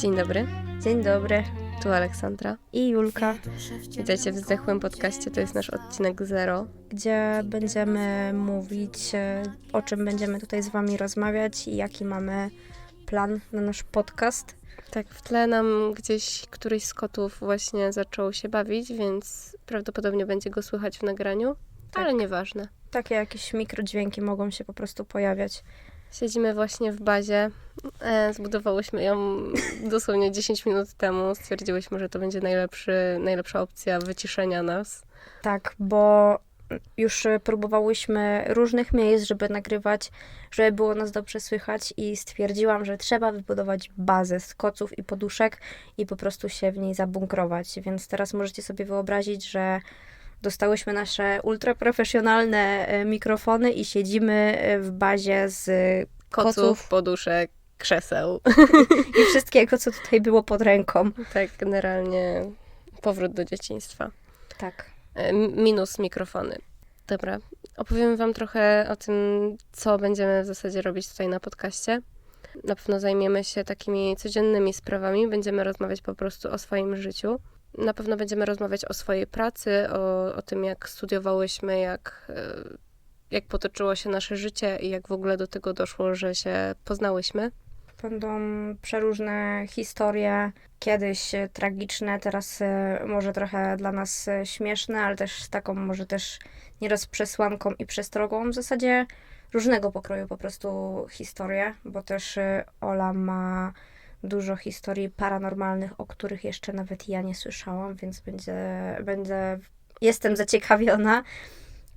Dzień dobry, Dzień dobry. tu Aleksandra. I Julka, Witajcie w Zdechłym Podcaście, to jest nasz odcinek zero. gdzie będziemy mówić, e, o czym będziemy tutaj z Wami rozmawiać i jaki mamy plan na nasz podcast. Tak, w tle nam gdzieś któryś z kotów właśnie zaczął się bawić, więc prawdopodobnie będzie go słychać w nagraniu, Tak. ale nieważne. Takie jakieś mikrodźwięki mogą się po prostu pojawiać. Siedzimy właśnie w bazie. E, zbudowałyśmy ją dosłownie 10 minut temu. Stwierdziłyśmy, że to będzie najlepszy, najlepsza opcja wyciszenia nas. Tak, bo już próbowałyśmy różnych miejsc, żeby nagrywać, żeby było nas dobrze słychać i stwierdziłam, że trzeba wybudować bazę z koców i poduszek i po prostu się w niej zabunkrować. Więc teraz możecie sobie wyobrazić, że dostałyśmy nasze ultraprofesjonalne e, mikrofony i siedzimy e, w bazie z Koców, Kotów. poduszek, krzeseł. i wszystkiego, co tutaj było pod ręką. tak, generalnie powrót do dzieciństwa. Tak. E, minus mikrofony. Dobra, opowiem Wam trochę o tym, co będziemy w zasadzie robić tutaj na podcaście. Na pewno zajmiemy się takimi codziennymi sprawami, będziemy rozmawiać po prostu o swoim życiu. Na pewno będziemy rozmawiać o swojej pracy, o, o tym, jak studiowałyśmy, jak, e, jak potoczyło się nasze życie i jak w ogóle do tego doszło, że się poznałyśmy. Będą przeróżne historie, kiedyś e, tragiczne, teraz e, może trochę dla nas śmieszne, ale też taką może też nieraz przesłanką i przestrogą. W zasadzie różnego pokroju po prostu historie, bo też Ola ma dużo historii paranormalnych, o których jeszcze nawet ja nie słyszałam, więc będzie, będę, jestem zaciekawiona,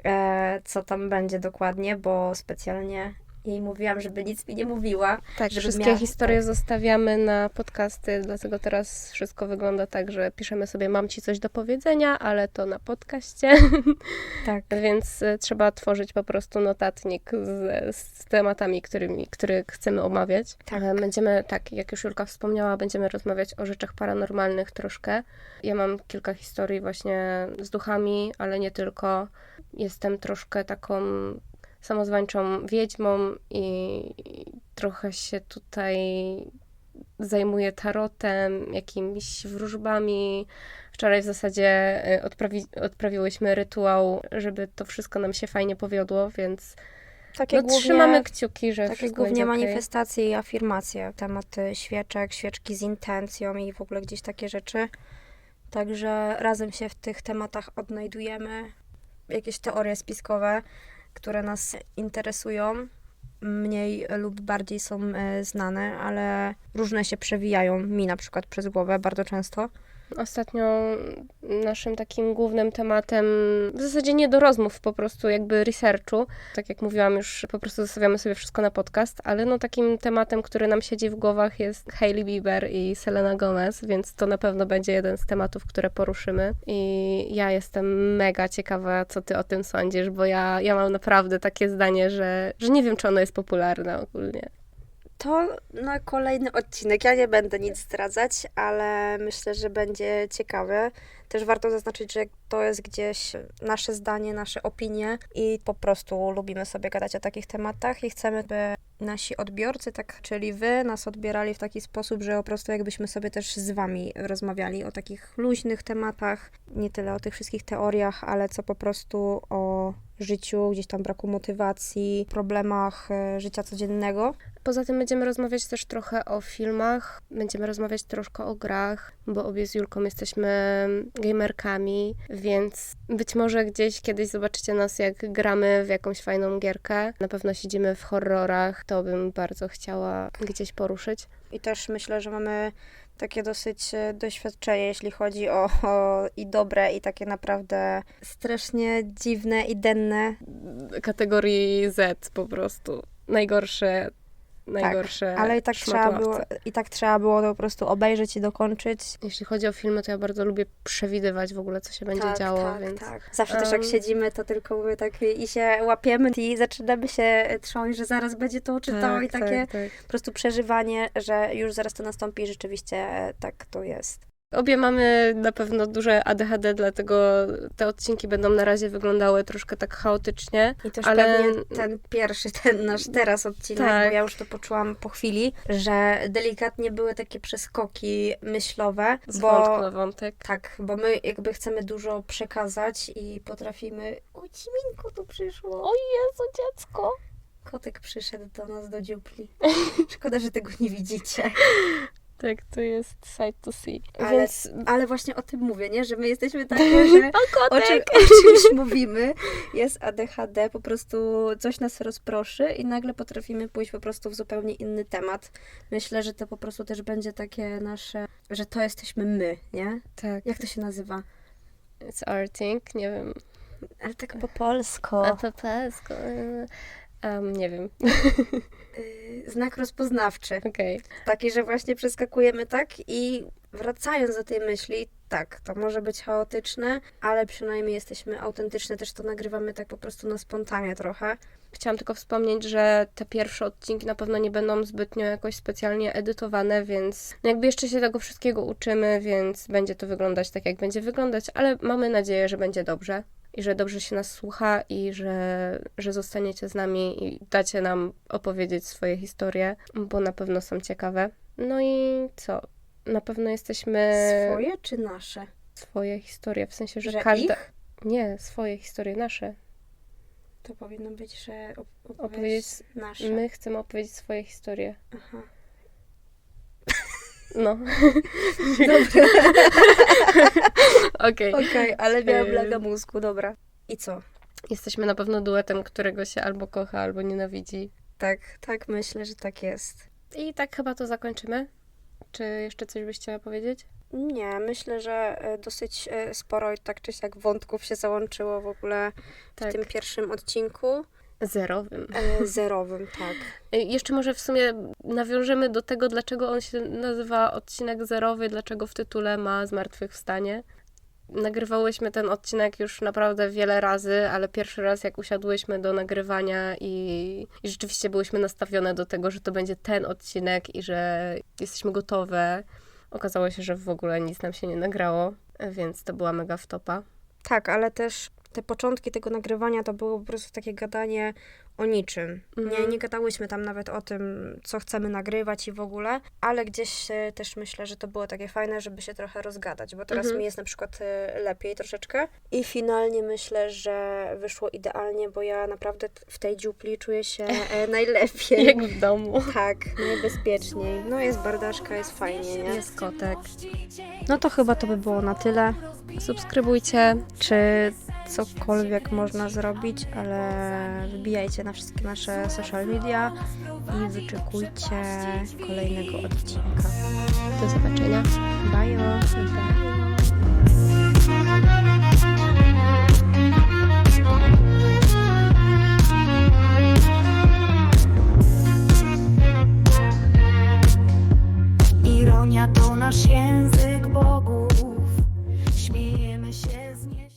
e, co tam będzie dokładnie, bo specjalnie jej mówiłam, żeby nic mi nie mówiła. Tak, wszystkie miała- historie tak. zostawiamy na podcasty, dlatego teraz wszystko wygląda tak, że piszemy sobie mam ci coś do powiedzenia, ale to na podcaście, Tak. więc y, trzeba tworzyć po prostu notatnik z, z tematami, którymi, które chcemy omawiać. Tak. E, Będziemy, tak, jak już Julka wspomniała, będziemy rozmawiać o rzeczach paranormalnych troszkę. Ja mam kilka historii właśnie z duchami, ale nie tylko. Jestem troszkę taką samozwańczą wiedźmą i trochę się tutaj zajmuję tarotem, jakimiś wróżbami. Wczoraj w zasadzie y, odprawi, odprawiłyśmy rytuał, żeby to wszystko nam się fajnie powiodło, więc Takie no, głównie, trzymamy kciuki, że takie głównie manifestacje i afirmacje. Temat y, świeczek, świeczki z intencją i w ogóle gdzieś takie rzeczy. Także razem się w tych tematach odnajdujemy. Jakieś teorie spiskowe, które nas interesują, mniej lub bardziej są e, znane, ale różne się przewijają mi na przykład przez głowę bardzo często. Ostatnio naszym takim głównym tematem, w zasadzie nie do rozmów, po prostu jakby researchu, tak jak mówiłam już, po prostu zostawiamy sobie wszystko na podcast, ale no takim tematem, który nam siedzi w głowach jest Hailey Bieber i Selena Gomez, więc to na pewno będzie jeden z tematów, które poruszymy i ja jestem mega ciekawa, co ty o tym sądzisz, bo ja, ja mam naprawdę takie zdanie, że, że nie wiem, czy ono jest popularne ogólnie. To na kolejny odcinek. Ja nie będę nic zdradzać, ale myślę, że będzie ciekawe. Też warto zaznaczyć, że to jest gdzieś nasze zdanie, nasze opinie i po prostu lubimy sobie gadać o takich tematach i chcemy, by nasi odbiorcy, tak, czyli wy, nas odbierali w taki sposób, że po prostu jakbyśmy sobie też z wami rozmawiali o takich luźnych tematach, nie tyle o tych wszystkich teoriach, ale co po prostu o życiu, gdzieś tam braku motywacji, problemach e, życia codziennego. Poza tym będziemy rozmawiać też trochę o filmach, będziemy rozmawiać troszkę o grach, bo obie z Julką jesteśmy gamerkami, więc być może gdzieś kiedyś zobaczycie nas, jak gramy w jakąś fajną gierkę. Na pewno siedzimy w horrorach, to bym bardzo chciała gdzieś poruszyć. I też myślę, że mamy takie dosyć e, doświadczenie, jeśli chodzi o, o i dobre, i takie naprawdę strasznie dziwne i denne. Kategorii Z po prostu. Najgorsze, najgorsze Tak, Ale i tak, trzeba było, i tak trzeba było to po prostu obejrzeć i dokończyć. Jeśli chodzi o filmy, to ja bardzo lubię przewidywać w ogóle, co się będzie działo, tak, więc... tak. Zawsze też jak siedzimy, to tylko my tak i się łapiemy i zaczynamy się trząść, że zaraz będzie to czy to i takie tak, tak. po prostu przeżywanie, że już zaraz to nastąpi i rzeczywiście tak to jest. Obie mamy na pewno duże ADHD, dlatego te odcinki będą na razie wyglądały troszkę tak chaotycznie. I też Ale- pewnie ten pierwszy, ten nasz teraz odcinek, Tak. bo ja już to poczułam po chwili, że delikatnie były takie przeskoki myślowe, Z bo wątku na wątek. tak, bo my jakby chcemy dużo przekazać i potrafimy... O, Ciminko tu przyszło. O Jezu, dziecko! Kotek przyszedł do nas do dziupli. Szkoda, że tego nie widzicie. Tak, to jest sight to see. Ale- Więc... Ale właśnie o tym mówię, nie? Że my jesteśmy takie, że O, czym, o czymś mówimy, jest ADHD, po prostu coś nas rozproszy i nagle potrafimy pójść po prostu w zupełnie inny temat. Myślę, że to po prostu też będzie takie nasze, że to jesteśmy my, nie? Tak, Jak to się nazywa? it's our thing, nie wiem. Ale tak po polsku. A po polsku... Um, nie wiem. Znak rozpoznawczy. Okej. Taki, że właśnie przeskakujemy tak i wracając do tej myśli, tak, to może być chaotyczne, ale przynajmniej jesteśmy autentyczne, też to nagrywamy tak po prostu na spontanie trochę. Chciałam tylko wspomnieć, że te pierwsze odcinki na pewno nie będą zbytnio jakoś specjalnie edytowane, więc no jakby jeszcze się tego wszystkiego uczymy, więc będzie to wyglądać tak, jak będzie wyglądać, ale mamy nadzieję, że będzie dobrze i że dobrze się nas słucha i że, że zostaniecie z nami i dacie nam opowiedzieć swoje historie, bo na pewno są ciekawe. No i co? Na pewno jesteśmy... Swoje czy nasze? Swoje historie, w sensie, że, Że każda... ich? Nie, swoje historie, nasze. To powinno być, że op- Opowiedzieć opowiedzieć nasze. My chcemy opowiedzieć swoje historie. Aha. No. Dobra, Okej. okej, ale miałam laga mózgu, dobra. I co? Jesteśmy na pewno duetem, którego się albo kocha, albo nienawidzi. Tak, tak myślę, że tak jest. I tak chyba to zakończymy. Czy jeszcze coś byś chciała powiedzieć? Nie, myślę, że e, dosyć e, sporo i tak czy siak wątków się załączyło w ogóle Tak. w tym pierwszym odcinku. Zerowym. E, zerowym, tak. Y, Jeszcze może w sumie nawiążemy do tego, dlaczego on się nazywa odcinek zerowy, dlaczego w tytule ma Zmartwychwstanie. Nagrywałyśmy ten odcinek już naprawdę wiele razy, ale pierwszy raz jak usiadłyśmy do nagrywania i, i rzeczywiście byłyśmy nastawione do tego, że to będzie ten odcinek i że jesteśmy gotowe. Okazało się, że w ogóle nic nam się nie nagrało, więc to była mega wtopa. Tak, ale też te początki tego nagrywania to było po prostu takie gadanie o niczym. Nie, Mhm. nie gadałyśmy tam nawet o tym, co chcemy nagrywać i w ogóle, ale gdzieś e, też myślę, że to było takie fajne, żeby się trochę rozgadać, bo teraz Mhm. mi jest na przykład e, lepiej troszeczkę. I finalnie myślę, że wyszło idealnie, bo ja naprawdę w tej dziupli czuję się e, najlepiej. Jak w domu. Tak, najbezpieczniej. No jest bardaszka, jest fajnie, nie? Jest kotek. No to chyba to by było na tyle. Subskrybujcie. czy cokolwiek można zrobić, ale wybijajcie na wszystkie nasze social media i wyczekujcie kolejnego odcinka. Do zobaczenia. Bye! Ironia